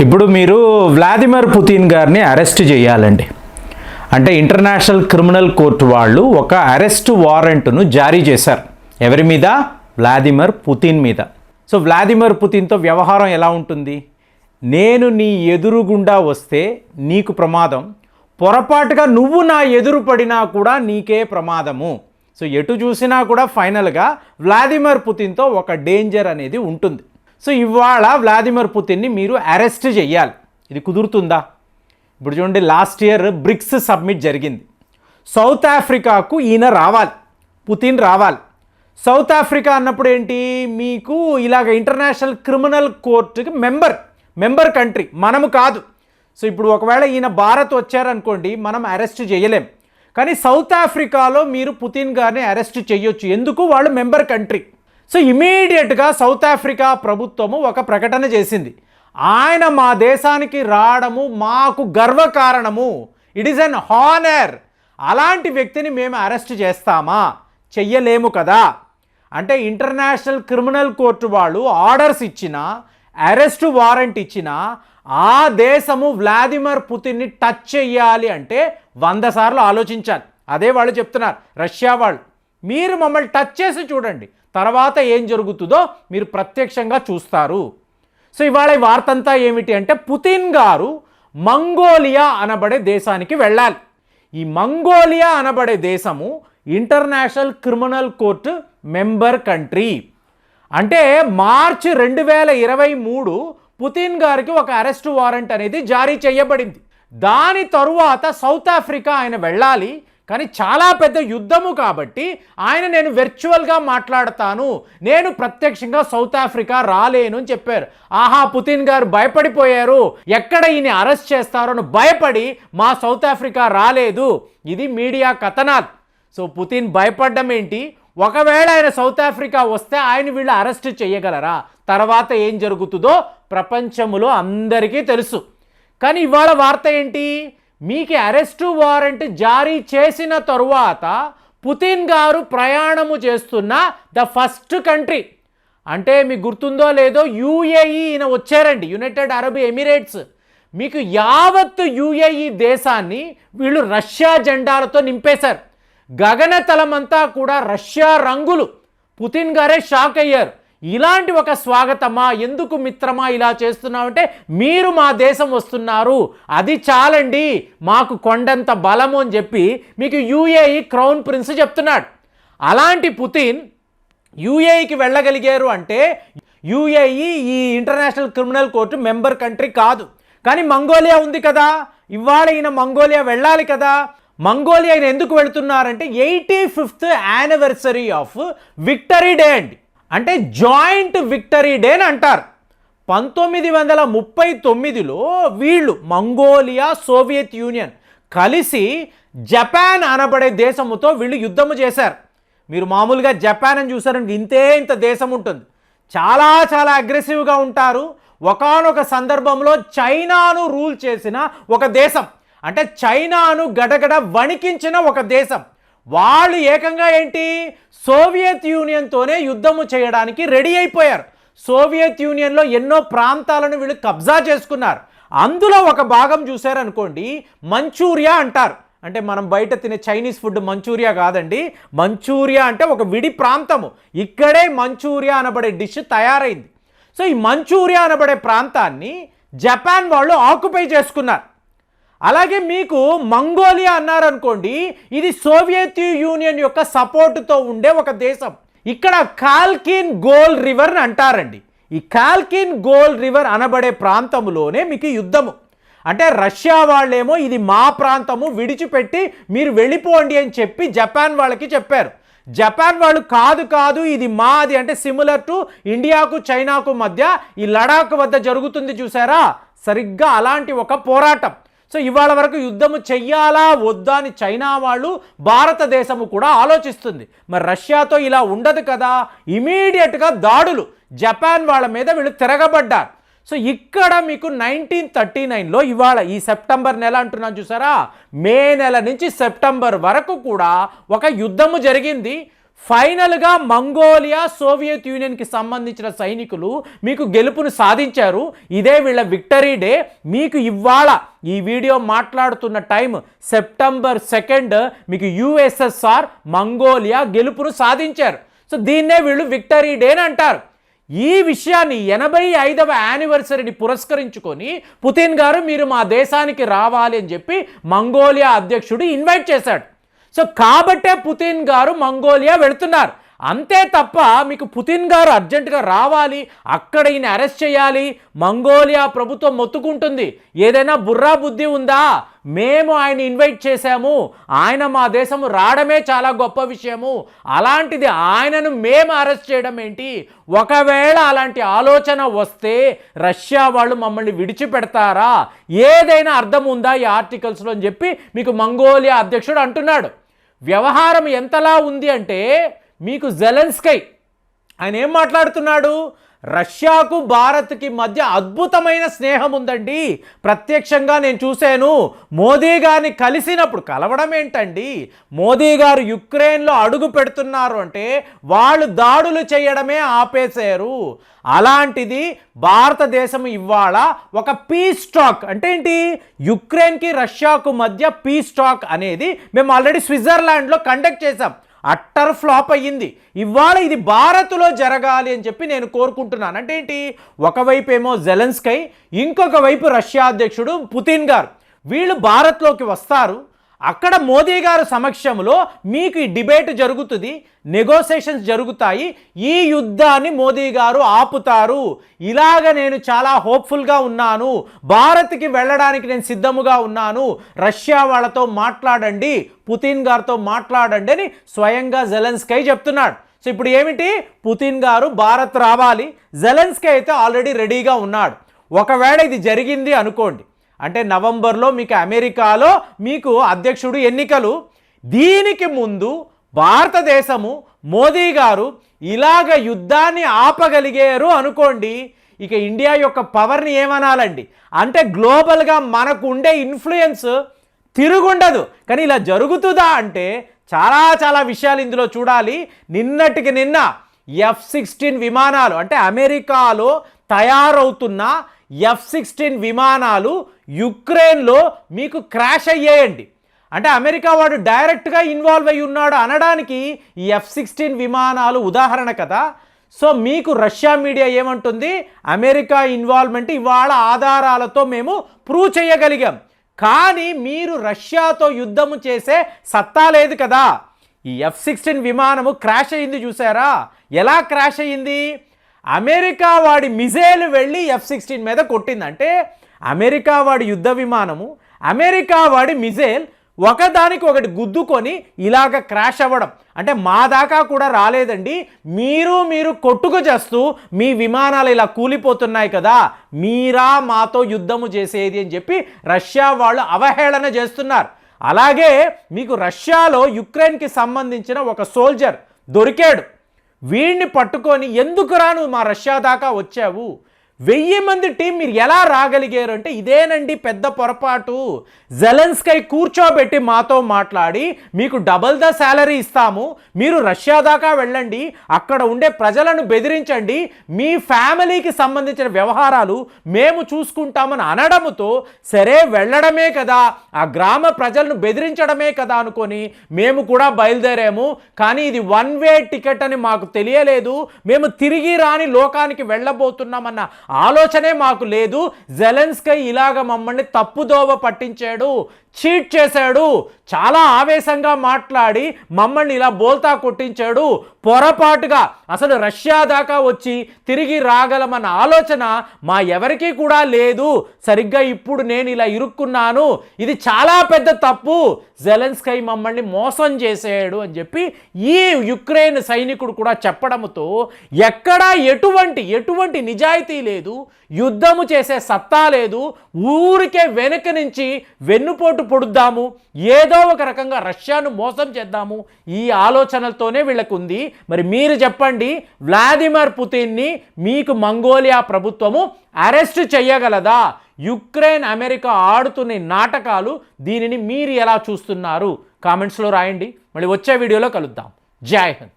ఇప్పుడు మీరు Vladimir Putin గారిని అరెస్ట్ చేయాలండి. అంటే ఇంటర్నేషనల్ క్రిమినల్ కోర్టు వాళ్ళు ఒక అరెస్ట్ వారెంట్ను జారీ చేశారు. ఎవరి మీద? వ్లాదిమిర్ పుతిన్ మీద. సో వ్లాదిమిర్ పుతిన్తో వ్యవహారం ఎలా ఉంటుంది? నేను నీ ఎదురుగుండా వస్తే నీకు ప్రమాదం. పొరపాటుగా నువ్వు నా ఎదురు పడినా కూడా నీకే ప్రమాదము. సో ఎటు చూసినా కూడా ఫైనల్గా వ్లాదిమిర్ పుతిన్తో ఒక డేంజర్ అనేది ఉంటుంది. సో ఇవాళ వ్లాదిమిర్ పుతిన్ని మీరు అరెస్ట్ చేయాలి. ఇది కుదురుతుందా? ఇప్పుడు చూడండి లాస్ట్ ఇయర్ బ్రిక్స్ సబ్మిట్ జరిగింది. సౌత్ ఆఫ్రికాకు ఈయన రావాలి. పుతిన్ రావాలి. సౌత్ ఆఫ్రికా అన్నప్పుడు ఏంటి? మీకు ఇలాగ ఇంటర్నేషనల్ క్రిమినల్ కోర్టుకి మెంబర్ మెంబర్ కంట్రీ మనము కాదు. సో ఇప్పుడు ఒకవేళ ఈయన భారత్ వచ్చారనుకోండి మనం అరెస్ట్ చేయలేం. కానీ సౌత్ ఆఫ్రికాలో మీరు పుతిన్ గారిని అరెస్ట్ చేయొచ్చు. ఎందుకు? వాళ్ళు మెంబర్ కంట్రీ సో ఇమీడియట్గా సౌత్ ఆఫ్రికా ప్రభుత్వము ఒక ప్రకటన చేసింది. ఆయన మా దేశానికి రావడము మాకు గర్వకారణము ఇట్ ఈస్ అన్ హానర్ అలాంటి వ్యక్తిని మేము అరెస్ట్ చేస్తామా? చెయ్యలేము కదా. అంటే ఇంటర్నేషనల్ క్రిమినల్ కోర్టు వాళ్ళు ఆర్డర్స్ ఇచ్చిన అరెస్ట్ వారెంట్ ఇచ్చిన ఆ దేశము వ్లాదిమిర్ పుతిన్ని టచ్ చేయాలి అంటే వంద సార్లు ఆలోచించాలి. అదే వాళ్ళు చెప్తున్నారు. రష్యా వాళ్ళు. మీరు మమ్మల్ని టచ్ చేసి చూడండి. తర్వాత ఏం జరుగుతుందో మీరు ప్రత్యక్షంగా చూస్తారు. సో ఇవాళ ఈ వార్త అంతా ఏమిటి అంటే పుతిన్ గారు మంగోలియా అనబడే దేశానికి వెళ్ళాలి. ఈ మంగోలియా అనబడే దేశము international criminal court member country. అంటే మార్చి రెండు వేల ఇరవై మూడు పుతిన్ గారికి ఒక అరెస్ట్ వారెంట్ అనేది జారీ చేయబడింది. దాని తరువాత సౌత్ ఆఫ్రికా ఆయన వెళ్ళాలి. కానీ చాలా పెద్ద యుద్ధము కాబట్టి ఆయన నేను వెర్చువల్గా మాట్లాడతాను నేను ప్రత్యక్షంగా సౌత్ ఆఫ్రికా రాలేను అని చెప్పారు. ఆహా పుతిన్ గారు భయపడిపోయారు. ఎక్కడ ఈయన అరెస్ట్ చేస్తారో అని భయపడి మా సౌత్ ఆఫ్రికా రాలేదు. ఇది మీడియా కథనాలు. సో పుతిన్ భయపడడం ఏంటి? ఒకవేళ ఆయన సౌత్ ఆఫ్రికా వస్తే ఆయన వీళ్ళు అరెస్ట్ చేయగలరా? తర్వాత ఏం జరుగుతుందో ప్రపంచములో అందరికీ తెలుసు. కానీ ఇవాళ వార్త ఏంటి? మీకు అరెస్టు వారెంట్ జారీ చేసిన తరువాత పుతిన్ గారు ప్రయాణము చేస్తున్న ద ఫస్ట్ కంట్రీ. అంటే మీకు గుర్తుందో లేదో యూఏఈ ఈయన వచ్చారండి యునైటెడ్ అరబ్ ఎమిరేట్స్. మీకు యావత్తు యుఏఈ దేశాన్ని వీళ్ళు రష్యా జెండాలతో నింపేశారు. గగనతలమంతా కూడా రష్యా రంగులు. పుతిన్ గారే షాక్ అయ్యారు. ఇలాంటి ఒక స్వాగతమా? ఎందుకు మిత్రమా ఇలా చేస్తున్నామంటే మీరు మా దేశం వస్తున్నారు. అది చాలండి. మాకు కొండంత బలము అని చెప్పి మీకు యూఏఈ క్రౌన్ ప్రిన్స్ చెప్తున్నాడు. అలాంటి పుతిన్ యూఏఈకి వెళ్ళగలిగారు అంటే యూఏఈ ఈ international criminal court member country కాదు. కానీ మంగోలియా ఉంది కదా. ఇవాళ ఈయన మంగోలియా వెళ్ళాలి కదా. మంగోలియా ఆయన ఎందుకు వెళుతున్నారంటే eighty fifth anniversary of victory day అండి. అంటే జాయింట్ విక్టరీ డే అని అంటారు. పంతొమ్మిది వందల ముప్పై తొమ్మిదిలో వీళ్ళు మంగోలియా సోవియట్ యూనియన్ కలిసి జపాన్ అనబడే దేశముతో వీళ్ళు యుద్ధము చేశారు. మీరు మామూలుగా జపాన్ అని చూసారంటే ఇంతే ఇంత దేశం ఉంటుంది. చాలా చాలా అగ్రెసివ్గా ఉంటారు. ఒకానొక సందర్భంలో చైనాను రూల్ చేసిన ఒక దేశం. అంటే చైనాను గడగడ వణికించిన ఒక దేశం. వాళ్ళు ఏకంగా ఏంటి? సోవియత్ యూనియన్తోనే యుద్ధము చేయడానికి రెడీ అయిపోయారు. సోవియత్ యూనియన్లో ఎన్నో ప్రాంతాలను వీళ్ళు కబ్జా చేసుకున్నారు. అందులో ఒక భాగం చూశారనుకోండి మంచూరియా అంటారు. అంటే మనం బయట తినే చైనీస్ ఫుడ్ మంచూరియా కాదండి. మంచూరియా అంటే ఒక విడి ప్రాంతము. ఇక్కడే మంచూరియా అనబడే డిష్ తయారైంది. సో ఈ మంచూరియా అనబడే ప్రాంతాన్ని జపాన్ వాళ్ళు ఆక్యుపై చేసుకున్నారు. అలాగే మీకు మంగోలియా అన్నారనుకోండి ఇది సోవియత్ యూనియన్ యొక్క సపోర్టుతో ఉండే ఒక దేశం. ఇక్కడ కాల్కిన్ గోల్ రివర్ అంటారండి. ఈ కాల్కిన్ గోల్ రివర్ అనబడే ప్రాంతంలోనే మీకు యుద్ధము. అంటే రష్యా వాళ్ళేమో ఇది మా ప్రాంతము విడిచిపెట్టి మీరు వెళ్ళిపోండి అని చెప్పి జపాన్ వాళ్ళకి చెప్పారు. జపాన్ వాళ్ళు కాదు కాదు ఇది మాది అంటే సిమిలర్ టు ఇండియాకు చైనాకు మధ్య ఈ లడాక్ వద్ద జరుగుతుంది చూసారా? సరిగ్గా అలాంటి ఒక పోరాటం. సో ఇవాళ వరకు యుద్ధము చెయ్యాలా వద్దా అని చైనా వాళ్ళు భారతదేశము కూడా ఆలోచిస్తుంది. మరి రష్యాతో ఇలా ఉండదు కదా ఇమీడియట్గా దాడులు జపాన్ వాళ్ళ మీద వీళ్ళు తిరగబడ్డారు. సో ఇక్కడ మీకు నైన్టీన్ థర్టీ నైన్లో ఇవాళ ఈ సెప్టెంబర్ నెల అంటున్నాను చూసారా? మే నెల నుంచి సెప్టెంబర్ వరకు కూడా ఒక యుద్ధము జరిగింది. ఫైనల్గా మంగోలియా సోవియత్ యూనియన్కి సంబంధించిన సైనికులు మీకు గెలుపును సాధించారు. ఇదే వీళ్ళ విక్టరీ డే. మీకు ఇవాళ ఈ వీడియో మాట్లాడుతున్న టైం సెప్టెంబర్ సెకండ్. మీకు యుఎస్ఎస్ఆర్ మంగోలియా గెలుపును సాధించారు. సో దీన్నే వీళ్ళు విక్టరీ డే అని అంటారు. ఈ విషయాన్ని ఎనభై ఐదవ యానివర్సరీని పురస్కరించుకొని పుతిన్ గారు మీరు మా దేశానికి రావాలి అని చెప్పి మంగోలియా అధ్యక్షుడు ఇన్వైట్ చేశాడు. సో కాబట్టే పుతిన్ గారు మంగోలియా వెళుతున్నారు. అంతే తప్ప మీకు పుతిన్ గారు అర్జెంటుగా రావాలి అక్కడ ఈయన అరెస్ట్ చేయాలి మంగోలియా ప్రభుత్వం మొత్తుకుంటుంది. ఏదైనా బుర్రా బుద్ధి ఉందా? మేము ఆయన ఇన్వైట్ చేశాము ఆయన మా దేశం రావడమే చాలా గొప్ప విషయము. అలాంటిది ఆయనను మేము అరెస్ట్ చేయడం ఏంటి? ఒకవేళ అలాంటి ఆలోచన వస్తే రష్యా వాళ్ళు మమ్మల్ని విడిచిపెడతారా? ఏదైనా అర్థం ఉందా ఈ ఆర్టికల్స్లో అని చెప్పి మీకు మంగోలియా అధ్యక్షుడు అంటున్నాడు. వ్యవహారం ఎంతలా ఉంది అంటే మీకు జెలెన్స్కై ఆయన ఏం మాట్లాడుతున్నాడు? రష్యాకు భారత్కి మధ్య అద్భుతమైన స్నేహం ఉందండి. ప్రత్యక్షంగా నేను చూశాను. మోదీ గారిని కలిసినప్పుడు కలవడం ఏంటండి? మోదీ గారు యుక్రెయిన్లో అడుగు పెడుతున్నారు అంటే వాళ్ళు దాడులు చేయడమే ఆపేశారు. అలాంటిది భారతదేశం ఇవాళ ఒక పీస్ టాక్ అంటే ఏంటి? యుక్రెయిన్కి రష్యాకు మధ్య పీస్ టాక్ అనేది మేము ఆల్రెడీ స్విట్జర్లాండ్లో కండక్ట్ చేసాం అట్టర్ ఫ్లాప్ అయ్యింది. ఇవాళ ఇది భారత్లో జరగాలి అని చెప్పి నేను కోరుకుంటున్నాను. అంటే ఏంటి? ఒకవైపు ఏమో జెలెన్స్కై ఇంకొక వైపు రష్యా అధ్యక్షుడు పుతిన్ గారు. వీళ్ళు భారత్లోకి వస్తారు. అక్కడ మోదీ గారు సమక్షంలో మీకు ఈ డిబేట్ జరుగుతుంది నెగోసియేషన్స్ జరుగుతాయి ఈ యుద్ధాన్ని మోదీ గారు ఆపుతారు. ఇలాగ నేను చాలా హోప్ఫుల్గా ఉన్నాను. భారత్కి వెళ్ళడానికి నేను సిద్ధముగా ఉన్నాను. రష్యా వాళ్ళతో మాట్లాడండి పుతిన్ గారితో మాట్లాడండి అని స్వయంగా జెలెన్స్కై చెప్తున్నాడు. సో ఇప్పుడు ఏమిటి? పుతిన్ గారు భారత్ రావాలి. జెలెన్స్కై అయితే ఆల్రెడీ రెడీగా ఉన్నాడు. ఒకవేళ ఇది జరిగింది అనుకోండి అంటే నవంబర్లో మీకు అమెరికాలో మీకు అధ్యక్షుడు ఎన్నికలు. దీనికి ముందు భారతదేశము మోదీ గారు ఇలాగ యుద్ధాన్ని ఆపగలిగారు అనుకోండి ఇక ఇండియా యొక్క పవర్ని ఏమనాలండి? అంటే గ్లోబల్గా మనకు ఉండే ఇన్ఫ్లుయెన్స్ తిరుగుండదు. కానీ ఇలా జరుగుతుందా అంటే చాలా చాలా విషయాలు ఇందులో చూడాలి. నిన్నటికి నిన్న ఎఫ్ సిక్స్టీన్ విమానాలు అంటే అమెరికాలో తయారవుతున్న ఎఫ్ సిక్స్టీన్ విమానాలు యుక్రెయిన్లో మీకు క్రాష్ అయ్యేయండి. అంటే అమెరికా వాడు డైరెక్ట్గా ఇన్వాల్వ్ అయి ఉన్నాడు అనడానికి ఈ ఎఫ్ సిక్స్టీన్ విమానాలు ఉదాహరణ కదా. సో మీకు రష్యా మీడియా ఏమంటుంది? అమెరికా ఇన్వాల్వ్మెంట్ ఇవాళ ఆధారాలతో మేము ప్రూవ్ చేయగలిగాం. కానీ మీరు రష్యాతో యుద్ధము చేసే సత్తా లేదు కదా. ఈ ఎఫ్ సిక్స్టీన్ విమానము క్రాష్ అయ్యింది చూసారా? ఎలా క్రాష్ అయ్యింది అమెరికా వాడి మిజైల్ వెళ్ళి ఎఫ్ సిక్స్టీన్ మీద కొట్టిందంటే అమెరికా వాడి యుద్ధ విమానము అమెరికా వాడి మిజైల్ ఒకదానికి ఒకటి గుద్దుకొని ఇలాగ క్రాష్ అవ్వడం. అంటే మా దాకా కూడా రాలేదండి. మీరు మీరు కొట్టుకు చేస్తూ మీ విమానాలు ఇలా కూలిపోతున్నాయి కదా మీరా మాతో యుద్ధము చేసేది అని చెప్పి రష్యా వాళ్ళు అవహేళన చేస్తున్నారు. అలాగే మీకు రష్యాలో యుక్రెయిన్కి సంబంధించిన ఒక సోల్జర్ దొరికాడు. వీడిని పట్టుకొని ఎందుకురా నువ్వు మా రష్యా దాకా వచ్చావు? వెయ్యి మంది టీం మీరు ఎలా రాగలిగారు అంటే ఇదేనండి పెద్ద పొరపాటు. జెలెన్స్కై కూర్చోబెట్టి మాతో మాట్లాడి మీకు డబల్ ద శాలరీ ఇస్తాము మీరు రష్యా దాకా వెళ్ళండి అక్కడ ఉండే ప్రజలను బెదిరించండి మీ ఫ్యామిలీకి సంబంధించిన వ్యవహారాలు మేము చూసుకుంటామని అనడముతో సరే వెళ్ళడమే కదా ఆ గ్రామ ప్రజలను బెదిరించడమే కదా అనుకొని మేము కూడా బయలుదేరాము. కానీ ఇది వన్ వే టికెట్ అని మాకు తెలియలేదు. మేము తిరిగి రాని లోకానికి వెళ్ళబోతున్నామన్న ఆలోచనే మాకు లేదు. జెలెన్స్కై ఇలాగ మమ్మల్ని తప్పుదోవ పట్టించాడు. చీట్ చేశాడు. చాలా ఆవేశంగా మాట్లాడి మమ్మల్ని ఇలా బోల్తా కొట్టించాడు. పొరపాటుగా అసలు రష్యా దాకా వచ్చి తిరిగి రాగలమన్న ఆలోచన మా ఎవరికీ కూడా లేదు. సరిగ్గా ఇప్పుడు నేను ఇలా ఇరుక్కున్నాను. ఇది చాలా పెద్ద తప్పు. జెలెన్స్కై మమ్మల్ని మోసం చేసాడు అని చెప్పి ఈ యుక్రెయిన్ సైనికుడు కూడా చెప్పడంతో ఎక్కడా ఎటువంటి ఎటువంటి నిజాయితీ లేదు. యుద్ధము చేసే సత్తా లేదు. ఊరికే వెనుక నుంచి వెన్నుపోటు పొడుద్దాము ఏదో ఒక రకంగా రష్యాను మోసం చేద్దాము ఈ ఆలోచనలతోనే వీళ్ళకు ఉంది మరి మీరు చెప్పండి వ్లాదిమిర్ పుతిన్ని మీకు మంగోలియా ప్రభుత్వము అరెస్ట్ చేయగలదా యుక్రెయిన్ అమెరికా ఆడుతున్న నాటకాలు దీనిని మీరు ఎలా చూస్తున్నారు? కామెంట్స్లో రాయండి. మళ్ళీ వచ్చే వీడియోలో కలుద్దాం. జై హింద్.